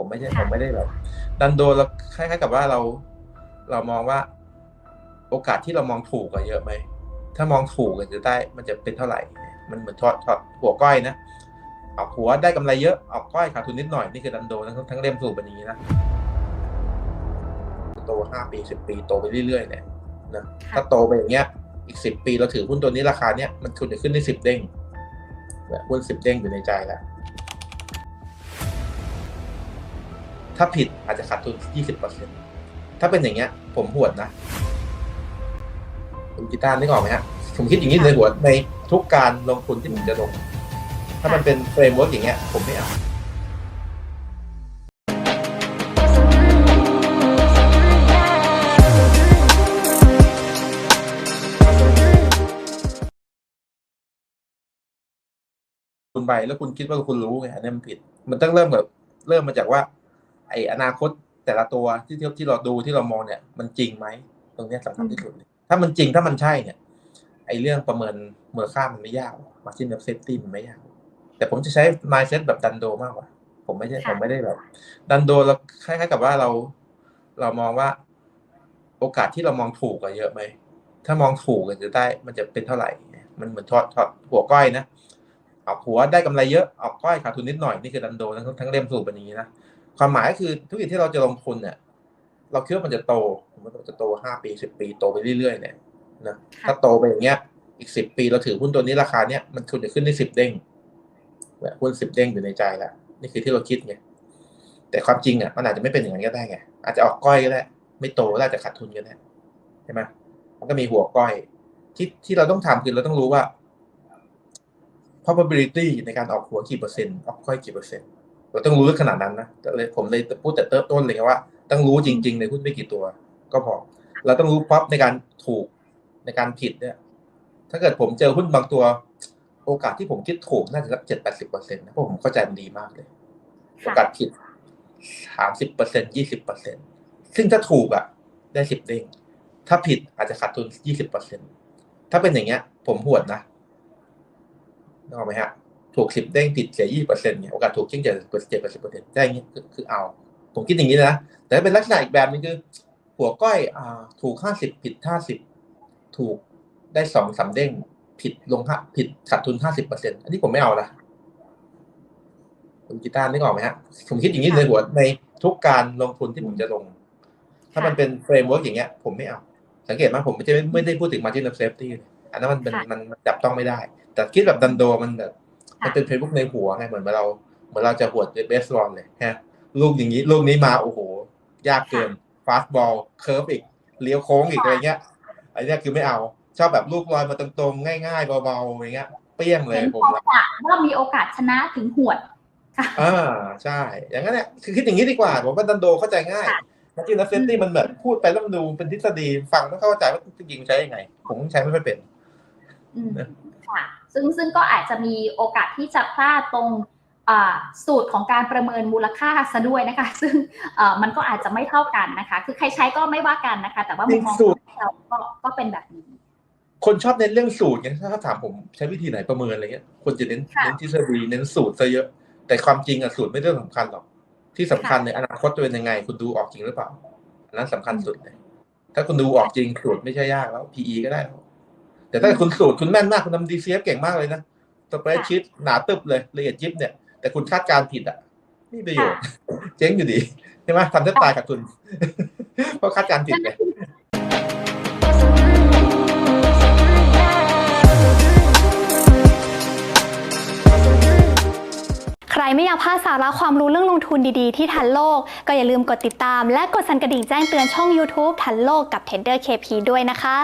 ผมไม่ใช่ค่ะผมไม่ได้แบบ ดันโดนเราคล้ายๆกับว่าเราเรามองว่า โอกาสที่เรามองถูกอะเยอะไหมถ้ามองถูกอะจะได้มันจะเป็นเท่าไหร่ มันเหมือนทอดทอดหัวก้อยนะออกหัวได้กำไรเยอะออกก้อยขาดทุนนิดหน่อยนี่คือดันโดทั้งทั้งเล่มสูบเป็นอย่างนี้นะโตห้าปีสิบปีโตไปเรื่อยๆเนี่ยนะถ้าโตไปอย่างเงี้ย อีกสิบปีเราถือหุ้นตัวนี้ราคาเนี้ยมันควรจะขึ้นได้สิบเด้งเนี่ยหุ้นสิบเด้งอยู่ในใจแล้ว ถ้าผิดอาจจะขาดทุนยี่สิบเปอร์เซ็นถ้าเป็นอย่างเงี้ย ผมหวดนะคุณกีตาร์นึกออกไหมฮะผมคิดอย่างนี้ในหัวในทุกการลงทุนที่ผมจะลง ถ้ามันเป็นเฟรมเวิร์กอย่างเงี้ย ผมไม่เอาคุณไปแล้วคุณคิดว่าคุณรู้ไงอันนี้มันผิด มันต้องเริ่มแบบเริ่มมาจากว่า ไออนาคตแต่ละตัวที่ที่ที่เราดูที่เรามองเนี่ย มันจริงไหมตรงเนี้ยสำคัญที่สุดเลยถ้ามันจริงถ้ามันใช่เนี่ย ไอเรื่องประเมินมูลค่ามันไม่ยากมาชินเซฟตี้มันไม่ยาก แต่ผมจะใช้ mindset แบบดันโดมากกว่า ผมไม่ใช่ค่ะผมไม่ได้แบบ ดันโดเราคล้ายๆกับว่าเราเรามองว่า โอกาสที่เรามองถูกอะเยอะไหมถ้ามองถูกอะจะได้มันจะเป็นเท่าไหร่ มันเหมือนทอดทอดหัวก้อยนะออกหัวได้กำไรเยอะออกก้อยขาดทุนนิดหน่อยนี่คือดันโดทั้งทั้งเล่มสูบเป็นอย่างนี้นะ ความหมายก็คือธุรกิจที่เราจะลงทุนเนี่ย เราคิดว่ามันจะโตมันจะโตห้าปีสิบปีโตไปเรื่อยๆเนี่ยนะถ้าโตไปอย่างเงี้ย อีกสิบปีเราถือหุ้นตัวนี้ราคาเนี้ยมันควรจะขึ้นได้สิบเด้งแบบหุ้นสิบเด้งอยู่ในใจแล้วนี่คือที่เราคิดไงแต่ความจริงอะมันอาจจะไม่เป็นอย่างนั้นก็ได้ไงอาจจะออกก้อยก็ได้ไม่โตก็ได้แต่ขาดทุนก็ได้ใช่ไหมมันก็มีหัวก้อยที่ที่เราต้องทำคือเราต้องรู้ว่า probability ในการออกหัวกี่เปอร์เซ็นต์ออกก้อยกี่เปอร์เซ็นต์ เราต้องรู้ลึกขนาดนั้นนะแต่เลยผมเลยพูดแต่เติมต้นเลยว่า ต้องรู้จริง ๆ ในหุ้นไม่กี่ตัว ก็พอ เราต้องรู้พับในการถูกในการผิดเนี่ย ถ้าเกิดผมเจอหุ้นบางตัว โอกาสที่ผมคิดถูกน่าจะสักเจ็ดแปดสิบเปอร์เซ็นต์นะเพราะผมเข้าใจมันดีมากเลย โอกาสผิดสามสิบเปอร์เซ็นยี่สิบเปอร์เซ็นซึ่งถ้าถูกอะ ได้สิบเด้งถ้าผิดอาจจะขาดทุนยี่สิบเปอร์เซ็นถ้าเป็นอย่างเงี้ย ผมหวดนะนึกออกไหมฮะ ถูกสิบเด้งผิดเสียยี่เปอร์เซ็นต์เนี่ยโอกาสถูกยิ่งเจ็ดเปอร์เจ็ดเปอร์เซ็นต์ได้อย่างเงี้ยคือคือเอา ผมคิดอย่างนี้นะ แต่ถ้าเป็นลักษณะอีกแบบนึงคือ หัวก้อยอ่าถูกห้าสิบผิดห้าสิบถูกได้สองสามเด้งผิดลงห้าผิดขาดทุนห้าสิบเปอร์เซ็นอันนี้ผมไม่เอานะคุณกีตาร์นึกออกไหมฮะผมคิดอย่างนี้ในหัวในทุกการลงทุนที่ผมจะลง ถ้ามันเป็นเฟรมเวิร์กอย่างเงี้ย ผมไม่เอา สังเกตไหมผมไม่ได้ไม่ได้พูดถึง margin of safety เลยอันนั้นมันเป็นค่ะมันมันจับต้องไม่ได้ แต่คิดแบบดันโดมันแบบค่ะ มันเป็นเฟรมเวิร์กในหัวไงเหมือนเราเหมือนเราจะหวดเบสบอลเลยฮะลูกอย่างนี้ลูกนี้มาโอ้โห ยากเกินฟาสต์บอลเคิร์ฟอีกเลี้ยวโค้งอีกอะไรเงี้ยอันเนี้ยคือไม่เอา ชอบแบบลูกลอยมาตรงๆ ง่ายๆเบาๆอย่างเงี้ยเปี้ยงเลยเห็นผมพอรักจะว่ามีโอกาสชนะถึงหวดค่ะอ่าใช่ อย่างนั้นเนี่ยคือคิดอย่างนี้ดีกว่า ผมว่าดันโดเข้าใจง่ายค่ะมาจินเซฟตี้มันแบบพูดไปแล้วมันดูเป็นทฤษฎีฟังไม่เข้าใจว่าจริงๆใช้ยังไง ผมใช้ไม่ค่อยเป็นอืมนะค่ะ ซึ่งซึ่งก็อาจจะมีโอกาสที่จะพลาดตรงอ่าสูตรของการประเมินมูลค่าซะด้วยนะคะ ซึ่งเอ่อมันก็อาจจะไม่เท่ากันนะคะ คือใครใช้ก็ไม่ว่ากันนะคะ แต่ว่ามุมมองสูตรของเราก็ก็เป็นแบบนี้ คนชอบเน้นเรื่องสูตรไงถ้าเขาถามผมใช้วิธีไหนประเมินอะไรเงี้ยคนจะเน้นค่ะเน้นทฤษฎีเน้นสูตรซะเยอะ แต่ความจริงอะสูตรไม่เรื่องสำคัญหรอก ที่สำคัญในอนาคตจะเป็นยังไง คุณดูออกจริงหรือเปล่าอันนั้นสำคัญสุดเลยถ้าคุณดูออกจริงสูตรไม่ใช่ยากแล้ว PE ก็ได้แล้ว แต่ถ้าคุณสูตรคุณแม่นมากคุณทำ DCF เก่งมากเลยนะสเปรดชีตหนาตึบเลยละเอียดยิบเนี่ย แต่คุณคาดการณ์ผิดอะไม่มีประโยชน์เจ๊งอยู่ดีใช่ไหมทำแทบตายกับทุนเพราะคาดการณ์ผิดไงใครไม่อยากพลาดสาระความรู้เรื่องลงทุนดีๆ ที่ทันโลก ก็อย่าลืมกดติดตาม และกดสั่นกระดิ่งแจ้งเตือนช่อง YouTube ทันโลกกับ Tender KP ด้วยนะคะ